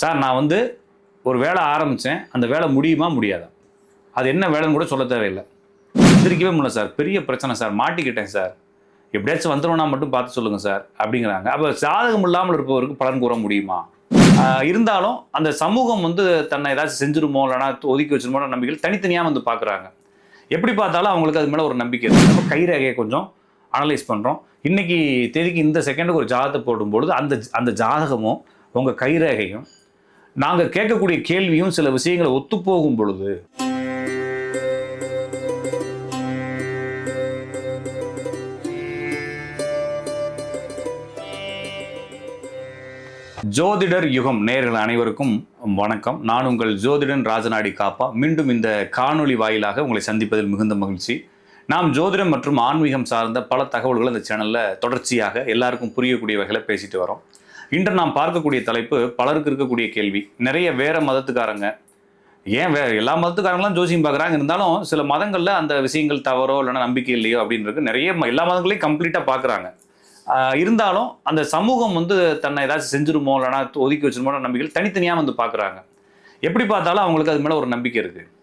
Sir நான் வந்து ஒரு வேலை ஆரம்பித்தேன் அந்த வேலை முடியுமா? முடியாதா? அது என்ன வேலைன்னு கூட சொல்ல தேவையில்லை. எந்திரிக்கவே முடியல சார். பெரிய பிரச்சனை சார். மாட்டிக்கிட்டேன் சார். எப்படியாச்சும் வந்துடும்னா மட்டும் பார்த்து சொல்லுங்கள் சார் அப்படிங்கிறாங்க. அப்போ சாதகம் இல்லாமல் இருப்பவருக்கு பலன் கூற முடியுமா? இருந்தாலும் அந்த சமூகம் வந்து தன்னை ஏதாச்சும் செஞ்சிருமோ இல்லைனா ஒதுக்கி வச்சிருமோ நம்பிக்கைகள் தனித்தனியாக வந்து பார்க்குறாங்க. எப்படி பார்த்தாலும் அவங்களுக்கு அது மேலே ஒரு நம்பிக்கை இருக்குது நம்ம கைரேகையை கொஞ்சம் அனலைஸ் பண்ணுறோம் இன்றைக்கி தேதிக்கு இந்த செகண்டுக்கு ஒரு ஜாதகத்தை போடும்பொழுது அந்த அந்த ஜாதகமும் உங்கள் கைரேகையும் நாங்கள் கேட்கக்கூடிய கேள்வியும் சில விஷயங்களை ஒத்துப்போகும் பொழுது ஜோதிடர் யுகம் நேர்கள் அனைவருக்கும் வணக்கம். நான் உங்கள் ஜோதிடன் ராஜநாடி காப்பா. மீண்டும் இந்த காணொளி வாயிலாக உங்களை சந்திப்பதில் மிகுந்த மகிழ்ச்சி. நாம் ஜோதிடம் மற்றும் ஆன்மீகம் சார்ந்த பல தகவல்கள் இந்த சேனலில் தொடர்ச்சியாக எல்லாருக்கும் புரியக்கூடிய வகையில் பேசிட்டு வரோம். இன்று நாம் பார்க்கக்கூடிய தலைப்பு பலருக்கு இருக்கக்கூடிய கேள்வி. நிறைய வேற மதத்துக்காரங்க. ஏன் வே எல்லா மதத்துக்காரங்களும் ஜோசியம் பார்க்குறாங்க. இருந்தாலும் சில மதங்களில் அந்த விஷயங்கள் தவறோ இல்லைன்னா நம்பிக்கை இல்லையோ அப்படின்றது நிறைய ம- எல்லா மதங்களையும் கம்ப்ளீட்டாக பார்க்குறாங்க. இருந்தாலும் அந்த சமூகம் வந்து தன்னை ஏதாச்சும் செஞ்சிருமோ இல்லைனா ஒதுக்கி வச்சிருமோ நம்பிக்கைகள் தனித்தனியாக வந்து பார்க்குறாங்க. எப்படி பார்த்தாலும் அவங்களுக்கு அது மேலே ஒரு நம்பிக்கை இருக்குது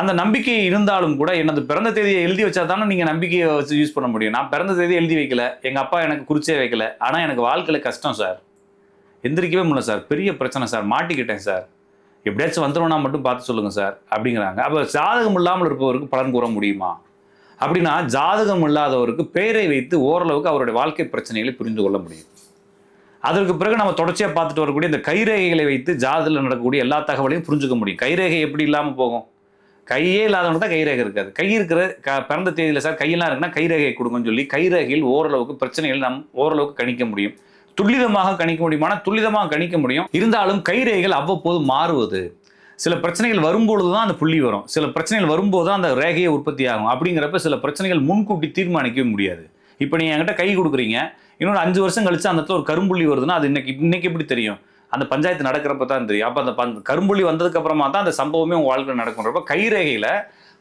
அந்த நம்பிக்கை இருந்தாலும் கூட எனது பிறந்த தேதியை எழுதி வச்சா தானே நீங்கள் நம்பிக்கையை வச்சு யூஸ் பண்ண முடியும். நான் பிறந்த தேதியை எழுதி வைக்கல. எங்கள் அப்பா எனக்கு குறிச்சே வைக்கல. ஆனால் எனக்கு வாழ்க்கையில் கஷ்டம் சார் எந்திரிக்கவே முடியல சார் பெரிய பிரச்சனை சார் மாட்டிக்கிட்டேன் சார் எப்படியாச்சும் வந்துடும்னா மட்டும் பார்த்து சொல்லுங்கள் சார் அப்படிங்கிறாங்க. அப்போ ஜாதகம் இல்லாமல் இருப்பவருக்கு பலன் கூற முடியுமா? அப்படின்னா ஜாதகம் இல்லாதவருக்கு பெயரை வைத்து ஓரளவுக்கு அவருடைய வாழ்க்கை பிரச்சனைகளை புரிந்து கொள்ள முடியும். அதற்கு பிறகு நம்ம தொடர்ச்சியாக பார்த்துட்டு வரக்கூடிய இந்த கைரேகைகளை வைத்து ஜாதகத்தில் நடக்கக்கூடிய எல்லா தகவலையும் புரிஞ்சுக்க முடியும். கைரேகை எப்படி இல்லாமல் போகும்? கையே இல்லாதவங்க தான் கைரேகை இருக்காது. கை இருக்கிற க பிறந்த தேதியில் சார் கையெல்லாம் இருக்குன்னா கைரேகையை கொடுங்கன்னு சொல்லி கைரேகையில் ஓரளவுக்கு பிரச்சனைகள் நம் ஓரளவுக்கு கணிக்க முடியும். துல்லிதமாக கணிக்க முடியுமானா துல்லிதமாக கணிக்க முடியும். இருந்தாலும் கைரேகைகள் அவ்வப்போது மாறுவது. சில பிரச்சனைகள் வரும்பொழுது தான் அந்த புள்ளி வரும். சில பிரச்சனைகள் வரும்போது தான் அந்த ரேகையை உற்பத்தி ஆகும். அப்படிங்கிறப்ப சில பிரச்சனைகள் முன்கூட்டி தீர்மானிக்கவே முடியாது. இப்போ நீங்கள் என்கிட்ட கை கொடுக்குறீங்க. இன்னொரு அஞ்சு வருஷம் கழிச்சு அந்த இடத்துல ஒரு கரும்புள்ளி வருதுன்னா அது இன்னைக்கு இன்னைக்கு எப்படி தெரியும்? அந்த பஞ்சாயத்து நடக்கிறப்ப தான் தெரியும். அப்போ அந்த பந்த- கரும்புள்ளி வந்ததுக்கு அப்புறமா தான் அந்த சம்பவமே உங்கள் வாழ்க்கையில் நடக்கும்ன்றப்ப கைரேகையில்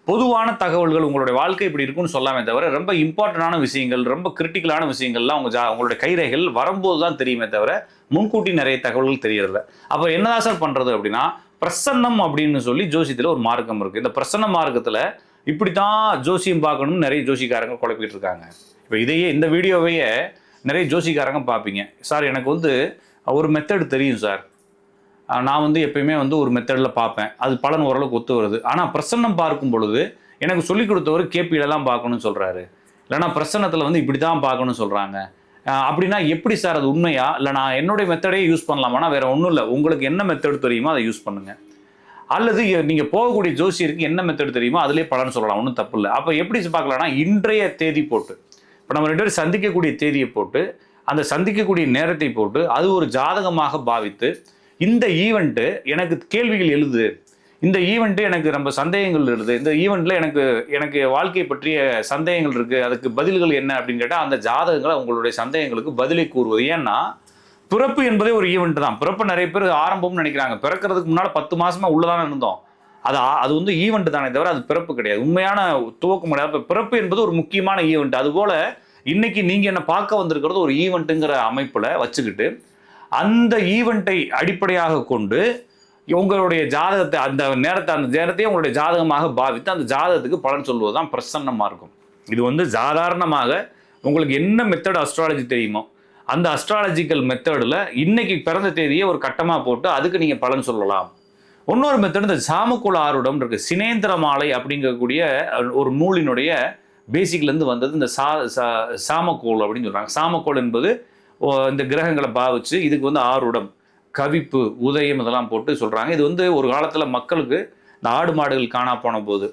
பொதுவான தகவல்கள் உங்களுடைய வாழ்க்கை இப்படி இருக்கும்னு சொல்லாமே தவிர ரொம்ப இம்பார்ட்டண்டான விஷயங்கள் ரொம்ப கிரிட்டிக்கலான விஷயங்கள்லாம் உங்க ஜா உங்களுடைய கைரேகைகள் வரும்போது தான் தெரியுமே தவிர முன்கூட்டி நிறைய தகவல்கள் தெரியறதில்ல. அப்போ என்னதான் சார் பண்ணுறது அப்படின்னா பிரசன்னம் அப்படின்னு சொல்லி ஜோசியத்தில் ஒரு மார்க்கம் இருக்குது இந்த பிரசன்ன மார்க்கத்தில் இப்படி தான் ஜோசியம் பார்க்கணும்னு நிறைய ஜோசிக்காரங்க குழப்பிட்டு இருக்காங்க. இப்போ இதையே இந்த வீடியோவையே நிறைய ஜோசிக்காரங்க பார்ப்பீங்க. சார் எனக்கு வந்து ஒரு மெத்தட் தெரியும் சார் நான் வந்து எப்பயுமே வந்து ஒரு மெத்தடில் பார்ப்பேன். அது பலன் ஓரளவுக்கு ஒத்து வருது. ஆனால் பிரசன்னம் பார்க்கும் பொழுது எனக்கு சொல்லிக் கொடுத்தவர் கேபியிலலாம் பார்க்கணும்னு சொல்கிறாரு இல்லைனா பிரசன்னத்தில் வந்து இப்படி தான் பார்க்கணும்னு சொல்கிறாங்க அப்படின்னா எப்படி சார் அது உண்மையா? இல்லை நான் என்னுடைய மெத்தடே யூஸ் பண்ணலாமானா வேறு ஒன்றும் இல்லை. உங்களுக்கு என்ன மெத்தடு தெரியுமோ அதை யூஸ் பண்ணுங்கள் அல்லது நீங்கள் போகக்கூடிய ஜோசியருக்கு என்ன மெத்தட் தெரியுமோ அதிலே பலன் சொல்லலாம். ஒன்றும் தப்பு இல்லை. அப்போ எப்படி பார்க்கலாம்னா இன்றைய தேதி போட்டு இப்போ நம்ம ரெண்டு பேரும் சந்திக்கக்கூடிய தேதியை போட்டு அந்த சந்திக்கக்கூடிய நேரத்தை போட்டு அது ஒரு ஜாதகமாக பாவித்து இந்த ஈவெண்ட்டு எனக்கு கேள்விகள் எழுது இந்த ஈவெண்ட்டு எனக்கு ரொம்ப சந்தேகங்கள் இருக்குது இந்த ஈவெண்ட்டில் எனக்கு எனக்கு வாழ்க்கை பற்றிய சந்தேகங்கள் இருக்குது அதுக்கு பதில்கள் என்ன அப்படின்னு கேட்டால் அந்த ஜாதகங்களை உங்களுடைய சந்தேகங்களுக்கு பதிலை கூறுவது. ஏன்னா பிறப்பு என்பதே ஒரு ஈவெண்ட் தான். பிறப்பு நிறைய பேர் ஆரம்பம்னு நினைக்கிறாங்க. பிறக்கிறதுக்கு முன்னால் பத்து மாசமா உள்ளதானே இருந்தோம். அது அது வந்து ஈவெண்ட் தானே தவிர அது பிறப்பு கிடையாது. உண்மையான துவக்கம் கிடையாது பிறப்பு என்பது ஒரு முக்கியமான ஈவெண்ட் அதுபோல் இன்னைக்கு நீங்க என்ன பார்க்க வந்திருக்கிறது ஒரு ஈவெண்ட்டுங்கிற அமைப்புல வச்சுக்கிட்டு அந்த ஈவெண்ட்டை அடிப்படையாக கொண்டு உங்களுடைய ஜாதகத்தை அந்த நேரத்தை அந்த நேரத்தையே உங்களுடைய ஜாதகமாக பாவித்து அந்த ஜாதகத்துக்கு பலன் சொல்வது தான் பிரசன்னமாக இருக்கும். இது வந்து சாதாரணமாக உங்களுக்கு என்ன மெத்தட் அஸ்ட்ராலஜி தெரியுமோ அந்த அஸ்ட்ராலஜிக்கல் மெத்தடில் இன்னைக்கு பிறந்த தேதியை ஒரு கட்டமாக போட்டு அதுக்கு நீங்கள் பலன் சொல்லலாம். இன்னொரு மெத்தட் இந்த சாமக்குள ஆருடம் இருக்குது சினேந்திர மாலை அப்படிங்கக்கூடிய ஒரு நூலினுடைய பேசிக்லேருந்து வந்தது இந்த சா சா- சாமக்கோள் அப்படின்னு சொல்கிறாங்க சாமக்கோள் என்பது ஓ, இந்த கிரகங்களை பாவிச்சு இதுக்கு வந்து ஆறுடம் கவிப்பு உதயம் இதெல்லாம் போட்டு சொல்கிறாங்க இது வந்து ஒரு காலத்தில் மக்களுக்கு இந்த ஆடு மாடுகள் காணா போன போது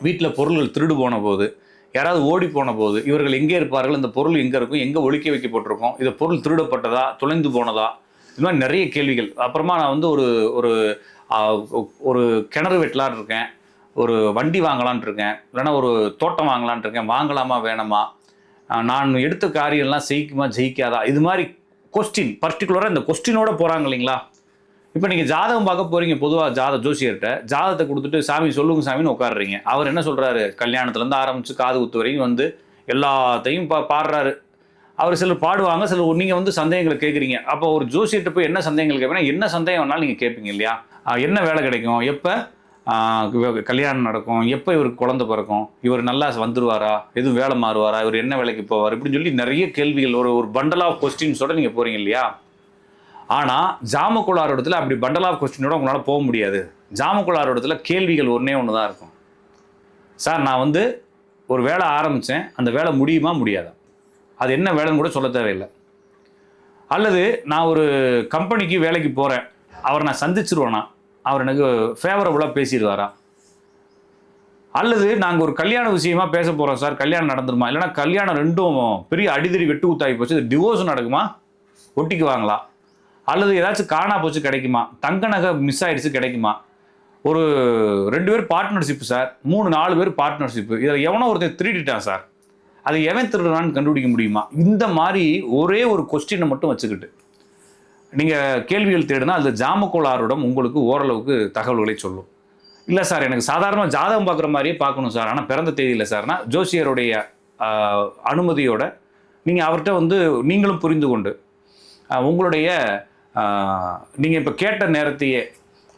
வீட்டில் பொருள்கள் திருடு போன போது யாராவது ஓடி போன போது இவர்கள் எங்கே இருப்பார்கள் இந்த பொருள் எங்கே இருக்கும் எங்கே ஒழிக்க வைக்கப்பட்டிருக்கும் இந்த பொருள் திருடப்பட்டதா தொலைந்து போனதா? இது மாதிரி நிறைய கேள்விகள். அப்புறமா நான் வந்து ஒரு ஒரு ஒரு கிணறு வெட்டலான்னு இருக்கேன். ஒரு வண்டி வாங்கலான்ட்டு இருக்கேன். இல்லைன்னா ஒரு தோட்டம் வாங்கலான்னு இருக்கேன். வாங்கலாமா வேணாமா? நான் எடுத்த காரியம்லாம் ஜெயிக்குமா ஜெயிக்காதா? இது மாதிரி கொஸ்டின் பர்டிகுலராக இந்த கொஸ்டினோட போகிறாங்க இல்லைங்களா? இப்போ நீங்கள் ஜாதகம் பார்க்க போகிறீங்க பொதுவாக ஜாத ஜோசியர்கிட்ட ஜாதகத்தை கொடுத்துட்டு சாமி சொல்லுங்க சாமின்னு உட்காடுறீங்க அவர் என்ன சொல்கிறாரு கல்யாணத்துலேருந்து ஆரம்பித்து காது குத்து வரைக்கும் வந்து எல்லாத்தையும் பா பாடுறாரு. அவர் சிலர் பாடுவாங்க சிலர் நீங்கள் வந்து சந்தேகங்களை கேட்குறீங்க. அப்போ ஒரு ஜோசியர்கிட்ட போய் என்ன சந்தேகங்கள் கேட்பீங்கன்னா என்ன சந்தேகம் வேணாலும் நீங்கள் கேட்பீங்க இல்லையா? என்ன வேலை கிடைக்கும்? எப்போ? கல்யாணம் நடக்கும். எப்போ இவருக்கு குழந்தை பிறக்கும்? இவர் நல்லா வந்துருவாரா? எதுவும் வேலை மாறுவாரா? இவர் என்ன வேலைக்கு போவார்? இப்படின்னு சொல்லி நிறைய கேள்விகள் ஒரு ஒரு பண்டல் ஆஃப் கொஸ்டின்ஸோட நீங்கள் போகிறீங்க இல்லையா? ஆனால் ஜாமக்குளார் இடத்துல அப்படி பண்டல் ஆஃப் கொஸ்டினோட உங்களால் போக முடியாது. ஜாமக்குள்ளார் இடத்துல கேள்விகள் ஒன்றே ஒன்று தான் இருக்கும். சார் நான் வந்து ஒரு வேலை ஆரம்பித்தேன் அந்த வேலை முடியுமா? முடியாதா? அது என்ன வேலைன்னு கூட சொல்ல தேவையில்லை. அல்லது நான் ஒரு கம்பெனிக்கு வேலைக்கு போகிறேன் அவரை நான் சந்திச்சிருவேனா? அவர் எனக்கு ஃபேவரபுளாக பேசிடுவாரா அல்லது நாங்கள் ஒரு கல்யாண விஷயமா பேச போகிறோம் சார் கல்யாணம் நடந்துருமா? இல்லைனா கல்யாணம் ரெண்டும் பெரிய அடிதடி வெட்டு ஊத்தாகி போச்சு டிவோர்ஸும் டிவோர்ஸ் நடக்குமா? ஒட்டிக்குவாங்களா? அல்லது ஏதாச்சும் காணா போச்சு கிடைக்குமா? தங்க நகை மிஸ் ஆகிடுச்சு கிடைக்குமா? ஒரு ரெண்டு பேர் பார்ட்னர்ஷிப் சார் மூணு நாலு பேர் பார்ட்னர்ஷிப்பு இதில் எவனோ ஒருத்தர் திருடிட்டான் சார்? அது எவன் திருடுறான்னு கண்டுபிடிக்க முடியுமா? இந்த மாதிரி ஒரே ஒரு கொஸ்டினை மட்டும் வச்சுக்கிட்டு. நீங்கள் கேள்விகள் தேடினா அந்த ஜாமக்கோளாருடன் உங்களுக்கு ஓரளவுக்கு தகவல்களை சொல்லும். இல்லை சார் எனக்கு சாதாரணமாக ஜாதகம் பார்க்குற மாதிரியே பார்க்கணும் சார். ஆனால் பிறந்த தேதி இல்லை சார்னா ஜோசியருடைய அனுமதியோடு அனுமதியோட நீங்கள் அவர்கிட்ட வந்து நீங்களும் புரிந்து கொண்டு உங்களுடைய நீங்கள் இப்போ கேட்ட நேரத்தையே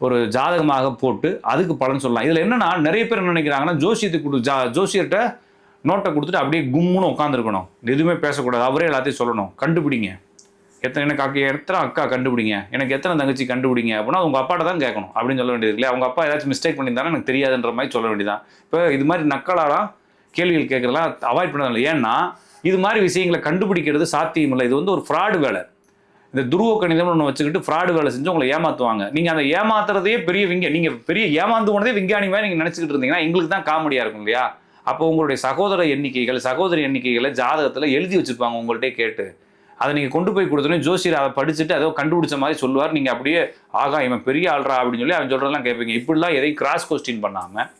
ஒரு ஜாதகமாக போட்டு அதுக்கு பலன் சொல்லலாம். இதில் என்னென்னா நிறைய பேர் என்ன நினைக்கிறாங்கன்னா ஜோசியத்துக்கு கொடு ஜா ஜோசியர்கிட்ட நோட்டை கொடுத்துட்டு அப்படியே கும்முன்னு உட்காந்துருக்கணும் எதுவுமே பேசக்கூடாது. அவரே எல்லாத்தையும் சொல்லணும். கண்டுபிடிங்க. எத்தனை எனக்கு அக்கா எத்தனை அக்கா கண்டுபிடிங்க? எனக்கு எத்தனை தங்கச்சி கண்டுபிடிங்க? அப்படின்னா உங்கள் அப்பாட்ட தான் கேட்கணும். அப்படின்னு சொல்ல வேண்டியது இல்லையா? அவங்க அப்பா ஏதாச்சும் மிஸ்டேக் பண்ணியிருந்தாலும் எனக்கு தெரியாதுன்ற மாதிரி சொல்ல வேண்டியதான் இப்போ இது மாதிரி நக்கலாலாம் கேள்விகள் கேட்குறதெல்லாம் அவாய்ட் பண்ணதில்லை ஏன்னா இது மாதிரி விஷயங்களை கண்டுபிடிக்கிறது சாத்தியம் இல்லை. இது வந்து ஒரு ஃப்ராடு வேலை. இந்த துருவ கணிதம்னு ஒன்று வச்சுக்கிட்டு ஃப்ராடு வேலை செஞ்சு உங்களை ஏமாற்றுவாங்க நீங்கள் அந்த ஏமாத்துறதே பெரிய விங்க நீங்கள் பெரிய ஏமாந்து போனதே விஞ்ஞானி மாதிரி நீங்கள் நினச்சிக்கிட்டு இருந்தீங்கன்னா எங்களுக்கு தான் காமெடியாக இருக்கும் இல்லையா? அப்போ உங்களுடைய சகோதர எண்ணிக்கைகள் சகோதரி எண்ணிக்கைகளை ஜாதகத்தில் எழுதி வச்சுருப்பாங்க உங்கள்கிட்ட கேட்டு. அதை நீங்கள் கொண்டு போய் கொடுத்தோன்னே ஜோசியர் அதை படிச்சுட்டு அதோ கண்டுபிடிச்ச மாதிரி சொல்லுவார். நீங்கள் அப்படியே ஆகா இவன் பெரிய ஆள்றா அப்படின்னு சொல்லி அவன் சொல்கிறதெல்லாம் கேட்பீங்க. இப்படிலாம் எதையும் கிராஸ் கொஸ்டின் பண்ணாமல்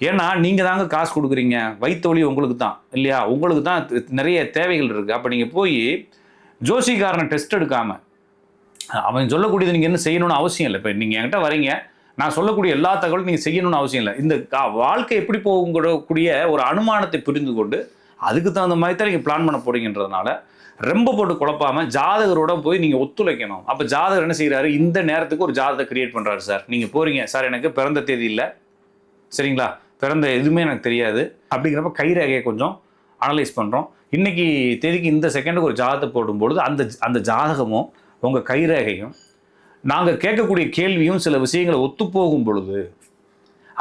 ஏன்னா நீங்கள் தாங்க காசு கொடுக்குறீங்க. வயிற்று உங்களுக்கு தான் இல்லையா? உங்களுக்கு தான் நிறைய தேவைகள் இருக்குது அப்போ நீங்கள் போய் ஜோசிக்காரனை டெஸ்ட் எடுக்காமல் அவன் சொல்லக்கூடியது நீங்கள் என்ன செய்யணும்னு அவசியம் இல்லை. இப்போ நீங்கள் என்கிட்ட வரீங்க. நான் சொல்லக்கூடிய எல்லா தகவலும் நீங்கள் செய்யணும்னு அவசியம் இல்லை. இந்த கா- வாழ்க்கை எப்படி போகக்கூடிய ஒரு அனுமானத்தை புரிந்து கொண்டு அதுக்கு தகுந்த மாதிரி தான் நீங்கள் பிளான் பண்ண போறீங்கன்றதுனால ரொம்ப போட்டு குழப்பாம ஜாதகரோட போய் நீங்கள் ஒத்துழைக்கணும். அப்போ ஜாதகர் என்ன செய்கிறாரு இந்த நேரத்துக்கு ஒரு ஜாதகத்தை கிரியேட் பண்ணுறாரு சார். நீங்கள் போறீங்க. சார் எனக்கு பிறந்த தேதி இல்லை. சரிங்களா? பிறந்த எதுவுமே எனக்கு தெரியாது. அப்படிங்கிறப்ப கைரேகையை கொஞ்சம் அனலைஸ் பண்ணுறோம் இன்னைக்கு தேதிக்கு இந்த செகண்டுக்கு ஒரு ஜாதகத்தை போடும்பொழுது அந்த அந்த ஜாதகமும் உங்கள் கைரேகையும் நாங்கள் கேட்கக்கூடிய கேள்வியும் சில விஷயங்களை ஒத்துப்போகும் பொழுது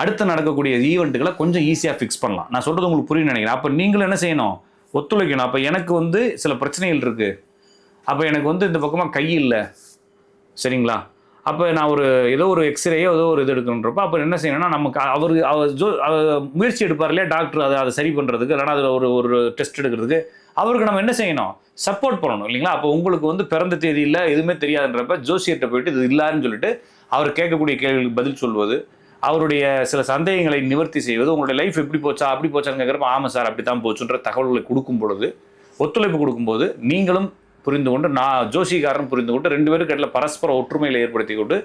அடுத்து நடக்கக்கூடிய ஈவெண்ட்டுகளை கொஞ்சம் ஈஸியாக ஃபிக்ஸ் பண்ணலாம். நான் சொல்கிறது உங்களுக்கு புரியும் நினைக்கிறேன். அப்போ நீங்களும் என்ன செய்யணும்? ஒத்துழைக்கணும். அப்போ எனக்கு வந்து சில பிரச்சனைகள் இருக்குது அப்போ எனக்கு வந்து இந்த பக்கமாக கை இல்லை. சரிங்களா? அப்போ நான் ஒரு ஏதோ ஒரு எக்ஸ்ரேயோ ஏதோ ஒரு இது எடுக்கணுன்றப்போ அப்போ என்ன செய்யணும்னா நமக்கு அவர் அவர் ஜோ முயற்சி எடுப்பார் இல்லையா? டாக்டர் அதை அதை சரி பண்ணுறதுக்கு இல்லைனா அதில் ஒரு ஒரு டெஸ்ட் எடுக்கிறதுக்கு. அவருக்கு நம்ம என்ன செய்யணும்? சப்போர்ட் பண்ணணும் இல்லைங்களா? அப்போ உங்களுக்கு வந்து பிறந்த தேதி இல்லை எதுவுமே தெரியாதுன்றப்ப ஜோசியர்கிட்ட போயிட்டு இது இல்லைன்னு சொல்லிட்டு அவர் கேட்கக்கூடிய கேள்விகளுக்கு பதில் சொல்வது. அவருடைய சில சந்தேகங்களை நிவர்த்தி செய்வது உங்களுடைய லைஃப் எப்படி போச்சா அப்படி போச்சான்னு கேட்குறப்ப ஆமாம் சார் அப்படி தான் போச்சுன்ற தகவல்களை கொடுக்கும் பொழுது ஒத்துழைப்பு கொடுக்கும்போது நீங்களும் புரிந்து கொண்டு நான் ஜோசிகாரன் புரிந்து கொண்டு ரெண்டு பேருக்கு இடையில பரஸ்பர ஒற்றுமையில் ஏற்படுத்தி கொண்டு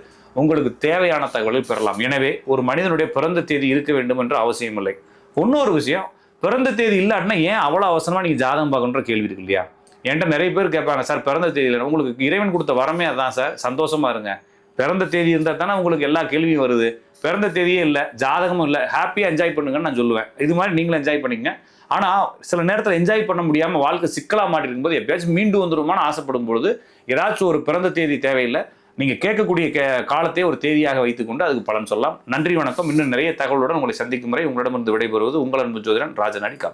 உங்களுக்கு தேவையான தகவலை பெறலாம். எனவே ஒரு மனிதனுடைய பிறந்த தேதி இருக்க வேண்டும் என்ற அவசியம் இல்லை. இன்னொரு விஷயம் பிறந்த தேதி இல்லாட்டினா ஏன் அவ்வளோ அவசரமாக நீங்கள் ஜாதகம் பார்க்கணுன்ற கேள்வி இருக்கு இல்லையா? என்கிட்ட நிறைய பேர் கேட்பாங்க சார் பிறந்த தேதி இல்லை. உங்களுக்கு இறைவன் கொடுத்த வரமே அதான் சார் சந்தோஷமா இருங்க. பிறந்த தேதி இருந்தால் தானே உங்களுக்கு எல்லா கேள்வியும் வருது. பிறந்த தேதியே இல்லை ஜாதகமும் இல்லை. ஹாப்பியாக என்ஜாய் பண்ணுங்கன்னு நான் சொல்லுவேன். இது மாதிரி நீங்களும் என்ஜாய் பண்ணிங்க ஆனால் சில நேரத்தில் என்ஜாய் பண்ண முடியாமல் வாழ்க்கை சிக்கலாக மாட்டிருக்கும் போது எப்பயாச்சும் மீண்டும் வந்துருமான்னு ஆசைப்படும் பொழுது ஏதாச்சும் ஒரு பிறந்த தேதி தேவையில்லை. நீங்கள் கேட்கக்கூடிய கே காலத்தை ஒரு தேதியாக வைத்துக்கொண்டு அதுக்கு பலன் சொல்லலாம். நன்றி வணக்கம். இன்னும் நிறைய தகவலுடன் உங்களை சந்திக்கும் முறை உங்களிடமிருந்து விடைபெறுவது உங்கள் அன்பு ஜோதிடன் ராஜநாடி காப்பு.